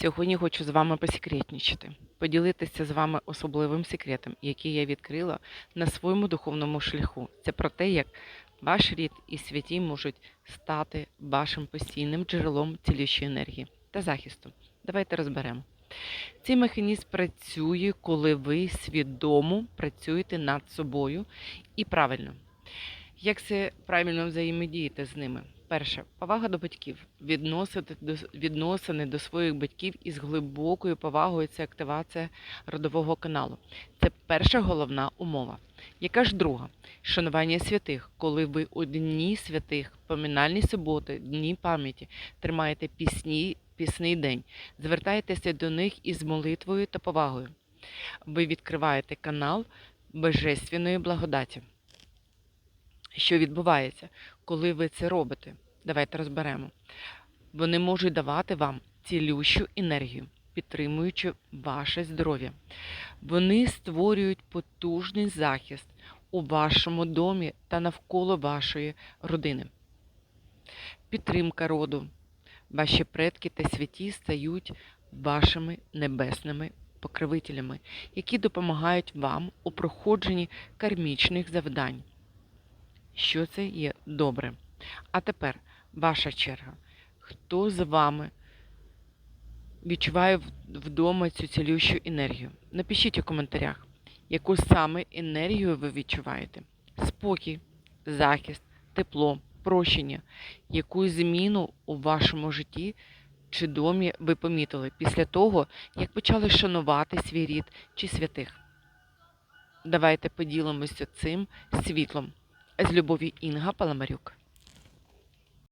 Сьогодні хочу з вами посекретнічити, поділитися з вами особливим секретом, який я відкрила на своєму духовному шляху. Це про те, як ваш рід і святі можуть стати вашим постійним джерелом цілющої енергії та захисту. Давайте розберемо. Цей механізм працює, коли ви свідомо працюєте над собою і правильно. Як це правильно взаємодіяти з ними? Перше, повага до батьків. Відносити до, відносини до своїх батьків із глибокою повагою це активація родового каналу. Це перша головна умова. Яка ж друга? Шанування святих, коли ви у дні святих, поминальні суботи, дні пам'яті, тримаєте пісні, пісний день, звертаєтеся до них із молитвою та повагою. Ви відкриваєте канал божественної благодаті. Що відбувається, коли ви це робите? Давайте розберемо. Вони можуть давати вам цілющу енергію, підтримуючи ваше здоров'я. Вони створюють потужний захист у вашому домі та навколо вашої родини. Підтримка роду. Ваші предки та святі стають вашими небесними покровителями, які допомагають вам у проходженні кармічних завдань що це є добре. А тепер ваша черга. Хто з вами відчуває вдома цю цілющу енергію? Напишіть у коментарях, яку саме енергію ви відчуваєте: спокій, захист, тепло, прощення, яку зміну у вашому житті чи домі ви помітили після того, як почали шанувати свій рід чи святих. Давайте поділимося цим світлом. З любов'ю Інга Паламарюк.